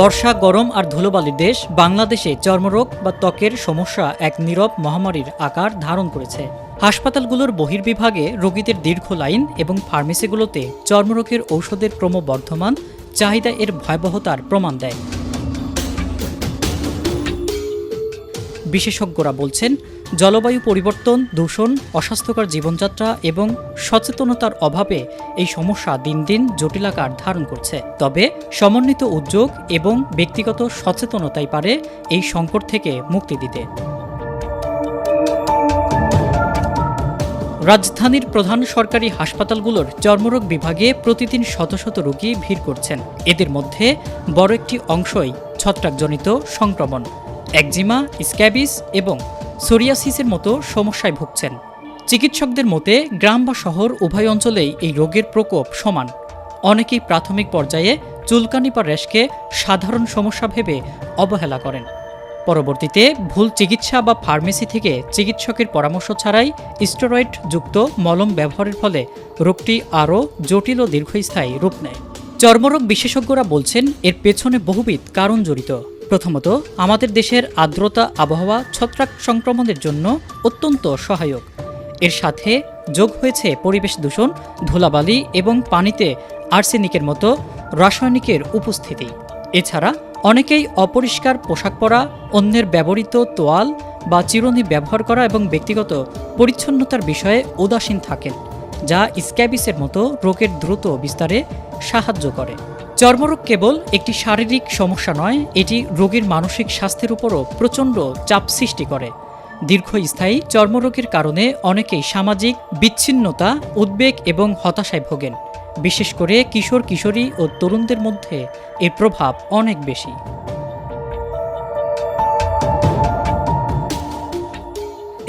বর্ষা, গরম আর ধুলোবালির দেশ বাংলাদেশে চর্মরোগ বা ত্বকের সমস্যা এক নীরব মহামারীর আকার ধারণ করেছে। হাসপাতালগুলোর বহির্বিভাগে রোগীদের দীর্ঘ লাইন এবং ফার্মেসিগুলোতে চর্মরোগের ঔষধের ক্রমবর্ধমান চাহিদা এর ভয়াবহতার প্রমাণ দেয়। বিশেষজ্ঞরা বলছেন জলবায়ু পরিবর্তন, দূষণ, অস্বাস্থ্যকর জীবনযাত্রা এবং সচেতনতার অভাবে এই সমস্যা দিন দিন জটিলাকার ধারণ করছে। তবে সমন্বিত উদ্যোগ এবং ব্যক্তিগত সচেতনতাই পারে এই সংকট থেকে মুক্তি দিতে। রাজধানীর প্রধান সরকারি হাসপাতালগুলোর চর্মরোগ বিভাগে প্রতিদিন শত শত রোগী ভিড় করছেন। এদের মধ্যে বড় একটি অংশই ছত্রাকজনিত সংক্রমণ। একজিমা, স্ক্যাবিস এবং সোরিয়াসিসের মতো সমস্যায় ভুগছেন। চিকিৎসকদের মতে, গ্রাম বা শহর উভয় অঞ্চলেই এই রোগের প্রকোপ সমান। অনেকেই প্রাথমিক পর্যায়ে চুলকানি বা র্যাশকে সাধারণ সমস্যা ভেবে অবহেলা করেন। পরবর্তীতে ভুল চিকিৎসা বা ফার্মেসি থেকে চিকিৎসকের পরামর্শ ছাড়াই স্টেরয়েড যুক্ত মলম ব্যবহারের ফলে রোগটি আরও জটিল ও দীর্ঘস্থায়ী রূপ নেয়। চর্মরোগ বিশেষজ্ঞরা বলছেন, এর পেছনে বহুবিধ কারণ জড়িত। প্রথমত, আমাদের দেশের আর্দ্রতা, আবহাওয়া, ছত্রাক সংক্রমণের জন্য অত্যন্ত সহায়ক। এর সাথে যোগ হয়েছে পরিবেশ দূষণ, ধুলাবালি এবং পানিতে আর্সেনিকের মতো রাসায়নিকের উপস্থিতি। এছাড়া অনেকেই অপরিষ্কার পোশাক পরা, অন্যের ব্যবহৃত তোয়াল বা চিরুনি ব্যবহার করা এবং ব্যক্তিগত পরিচ্ছন্নতার বিষয়ে উদাসীন থাকেন, যা স্ক্যাবিসের মতো রোগের দ্রুত বিস্তারে সাহায্য করে। চর্মরোগ কেবল একটি শারীরিক সমস্যা নয়, এটি রোগীর মানসিক স্বাস্থ্যের উপরও প্রচণ্ড চাপ সৃষ্টি করে। দীর্ঘস্থায়ী চর্মরোগের কারণে অনেকেই সামাজিক বিচ্ছিন্নতা, উদ্বেগ এবং হতাশায় ভোগেন। বিশেষ করে কিশোর কিশোরী ও তরুণদের মধ্যে এর প্রভাব অনেক বেশি।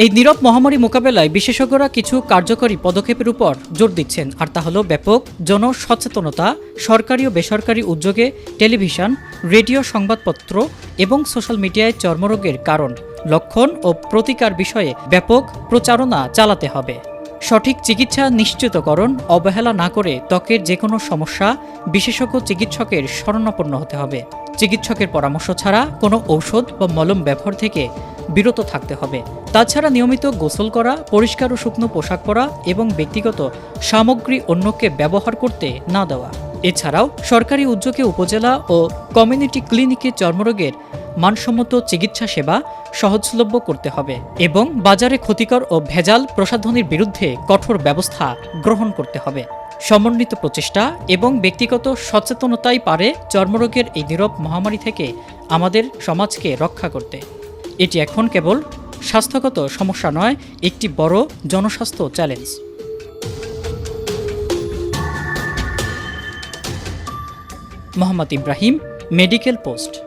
এই নীরব মহামারী মোকাবেলায় বিশেষজ্ঞরা কিছু কার্যকরী পদক্ষেপের উপর জোর দিচ্ছেন। আর তা হলো ব্যাপক জনসচেতনতা, সরকারি ও বেসরকারি উদ্যোগে টেলিভিশন, রেডিও সংবাদপত্র এবং সোশ্যাল মিডিয়ায় চর্মরোগের কারণ, লক্ষণ ও প্রতিকার বিষয়ে ব্যাপক প্রচারণা চালাতে হবে। সঠিক চিকিৎসা নিশ্চিতকরণ অবহেলা না করে ত্বকের যে কোনো সমস্যা বিশেষজ্ঞ চিকিৎসকের শরণাপন্ন হতে হবে। চিকিৎসকের পরামর্শ ছাড়া কোনো ঔষধ বা মলম ব্যবহার থেকে বিরত থাকতে হবে। তাছাড়া নিয়মিত গোসল করা, পরিষ্কার ও শুকনো পোশাক পরা এবং ব্যক্তিগত সামগ্রী অন্যকে ব্যবহার করতে না দেওয়া। এছাড়াও সরকারি উদ্যোগে উপজেলা ও কমিউনিটি ক্লিনিকে চর্মরোগের মানসম্মত চিকিৎসা সেবা সহজলভ্য করতে হবে এবং বাজারে ক্ষতিকর ও ভেজাল প্রসাধনীর বিরুদ্ধে কঠোর ব্যবস্থা গ্রহণ করতে হবে। সমন্বিত প্রচেষ্টা এবং ব্যক্তিগত সচেতনতাই পারে চর্মরোগের এই নীরব মহামারী থেকে আমাদের সমাজকে রক্ষা করতে। এটি এখন কেবল স্বাস্থ্যগত সমস্যা নয় একটি বড় জনস্বাস্থ্য challenge. Mohammad Ibrahim medical post.